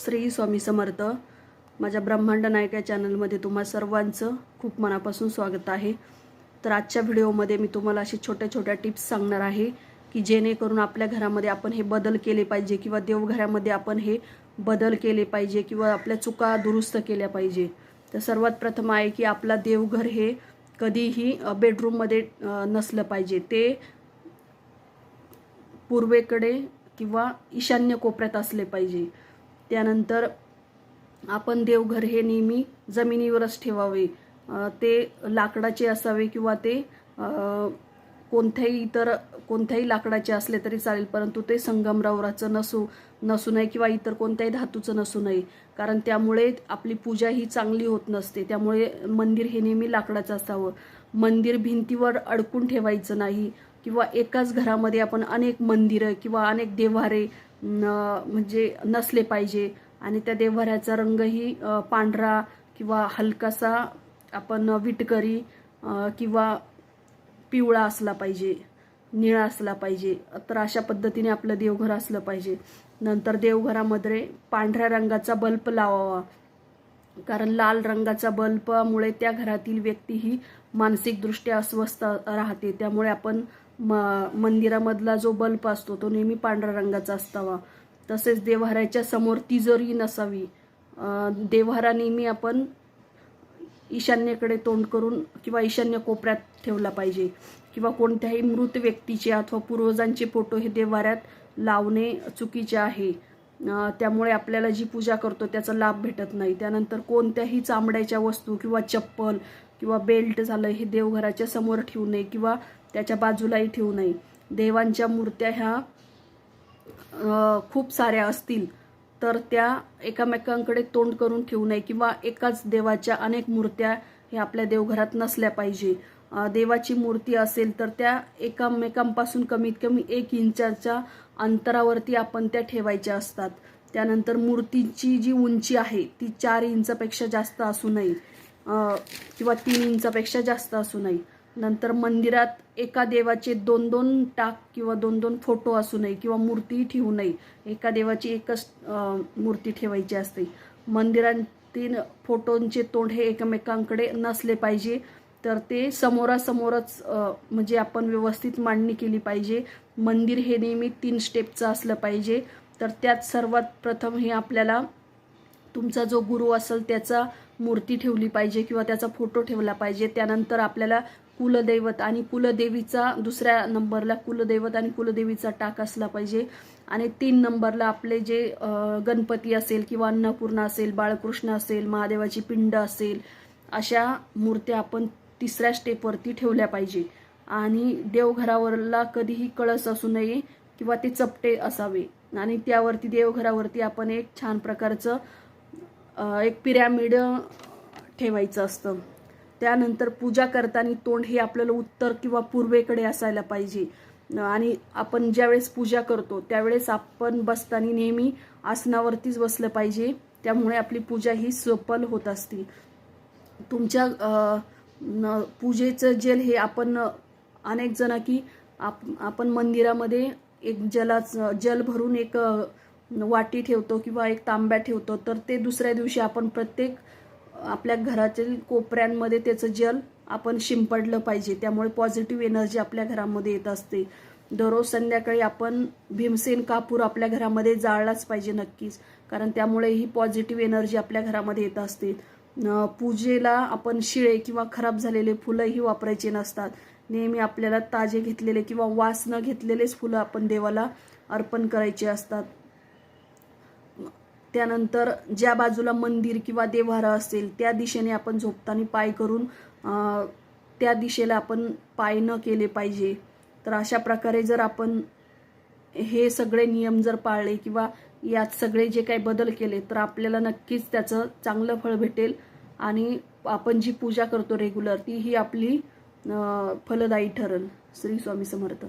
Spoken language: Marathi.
श्री स्वामी समर्थ. माझ्या ब्रह्मांड नायका चॅनलमध्ये तुम्हा सर्वांचं खूप मनापासून स्वागत आहे. तर आजच्या व्हिडिओमध्ये मी तुम्हाला अशी छोट्या छोट्या टिप्स सांगणार आहे की जेणेकरून आपल्या घरामध्ये आपण हे बदल केले पाहिजे किंवा देवघरामध्ये आपण हे बदल केले पाहिजे किंवा आपल्या चुका दुरुस्त केल्या पाहिजे. तर सर्वात प्रथम आहे की आपला देवघर हे कधीही बेडरूममध्ये नसलं पाहिजे. ते पूर्वेकडे किंवा ईशान्य कोपऱ्यात असले पाहिजे. त्यानंतर आपण देवघर हे नेहमी जमिनीवरच ठेवावे. ते लाकडाचे असावे किंवा ते कोणत्याही इतर कोणत्याही लाकडाचे असले तरी चालेल परंतु ते संगमरवराचं नसू नसू नये किंवा इतर कोणत्याही धातूचं नसू नये. कारण त्यामुळे आपली पूजा ही चांगली होत नसते. त्यामुळे मंदिर हे नेहमी लाकडाचं असावं. मंदिर भिंतीवर अडकून ठेवायचं नाही. किंवा एकाच घरामध्ये आपण अनेक मंदिरं किंवा अनेक देव्हारे न- म्हणजे नसले पाहिजे. आणि त्या देव्हाऱ्याचा रंगही पांढरा किंवा हलकासा आपण विटकरी किंवा पिवळा असला पाहिजे निळा असला पाहिजे तर अशा पद्धतीने आपलं देवघर असलं पाहिजे. नंतर देवघरामध्ये पांढऱ्या रंगाचा बल्ब लावावा. कारण लाल रंगाचा बल्बमुळे त्या घरातील व्यक्ती ही मानसिकदृष्ट्या अस्वस्थ राहते. त्यामुळे आपण म मंदिरामधला जो बल्ब असतो तो नेहमी पांढऱ्या रंगाचा असावा. तसेच देव्हाऱ्याच्या समोर तिजोरी नसावी. देवहारा देव्हारा नेहमी आपण ईशान्येकडे तोंड करून किंवा ईशान्य कोपऱ्यात ठेवला पाहिजे. किंवा कोणत्याही मृत व्यक्तीचे अथवा पूर्वजांचे फोटो हे देव्हाऱ्यात लावणे चुकीचे आहे. त्यामुळे आपल्याला जी पूजा करतो त्याचा लाभ भेटत नाही. त्यानंतर कोणत्याही चामड्याच्या वस्तू किंवा चप्पल किंवा बेल्ट झालं हे देवघराच्या समोर ठेवू नये किंवा त्याच्या बाजूलाही ठेवू नये. देवांच्या मूर्त्या ह्या खूप साऱ्या असतील तर त्या एकामेकांकडे तोंड करून ठेवू नये किंवा एकाच देवाच्या अनेक मूर्त्या ह्या आपल्या देवघरात नसल्या पाहिजे. देवाची मूर्ती असेल तर त्या एकामेकांपासून कमीत कमी एक इंचाच्या अंतरावरती आपण त्या ठेवायच्या असतात. त्यानंतर मूर्तीची जी उंची आहे ती चार इंचापेक्षा जास्त असू नये किंवा तीन इंचापेक्षा जास्त असू नये. नंतर मंदिरात एका देवाचे दोन दोन टाक किंवा दोन दोन फोटो असू नये किंवा मूर्ती ठेवू नये. एका देवाची एकच मूर्ती ठेवायची असते. मंदिरातील फोटोंचे तोंड हे एकमेकांकडे नसले पाहिजे. तर ते समोरासमोरच म्हणजे आपण व्यवस्थित मांडणी केली पाहिजे. मंदिर हे नेहमी तीन स्टेपचं असलं पाहिजे. तर त्यात सर्वात प्रथम हे आपल्याला तुमचा जो गुरु असेल त्याचा मूर्ती ठेवली पाहिजे किंवा त्याचा फोटो ठेवला पाहिजे. त्यानंतर आपल्याला कुलदैवत आणि कुलदेवीचा दुसऱ्या नंबरला कुलदैवत आणि कुलदेवीचा टाक असला पाहिजे. आणि तीन नंबरला आपले जे गणपती असेल किंवा अन्नपूर्णा असेल बाळकृष्ण असेल महादेवाची पिंड असेल अशा मूर्त्या आपण तिसऱ्या स्टेपवरती ठेवल्या पाहिजे. आणि देवघरावरला कधीही कळस असू नये किंवा ते चपटे असावे. आणि त्यावरती देवघरावरती आपण एक छान प्रकारचं एक पिरॅमिड ठेवायचं असतं. त्यानंतर पूजा करताना तोंड हे आपल्याला उत्तर किंवा पूर्वेकडे असायला पाहिजे. आणि आपण ज्यावेळेस पूजा करतो त्यावेळेस आपण बसताना नेहमी आसनावरतीच बसलं पाहिजे. त्यामुळे आपली पूजा ही सफल होत असते. तुमच्या न- पूजेचं जल हे आपण अनेक जण की आप आपण मंदिरामध्ये एक जलाचं जल भरून एक वाटी ठेवतो किंवा एक तांब्या ठेवतो तर ते दुसऱ्या दिवशी आपण प्रत्येक आपल्या घरातील कोपऱ्यांमध्ये त्याचं जल आपण शिंपडलं पाहिजे. त्यामुळे पॉझिटिव्ह एनर्जी आपल्या घरामध्ये येत असते. दररोज संध्याकाळी आपण भीमसेन कापूर आपल्या घरामध्ये जाळलाच पाहिजे नक्कीच कारण त्यामुळे ही पॉझिटिव्ह एनर्जी आपल्या घरामध्ये येत असते. पूजेला आपण शिळे किंवा खराब झालेले फुलंही वापरायचे नसतात. नेहमी आपल्याला ताजे घेतलेले किंवा वास न घेतलेलेच फुलं आपण देवाला अर्पण करायचे असतात. त्यानंतर ज्या बाजूला मंदिर किंवा देव्हारा असेल त्या दिशेने आपण झोपताना पाय करून त्या दिशेला आपण पाय न केले पाहिजे. तर अशा प्रकारे जर आपण हे सगळे नियम जर पाळले किंवा यात सगळे जे काही बदल केले तर आपल्याला नक्कीच त्याचं चांगलं फळ भेटेल. आणि आपण जी पूजा करतो रेग्युलर ती ही आपली फलदायी ठरल श्री स्वामी समर्थ.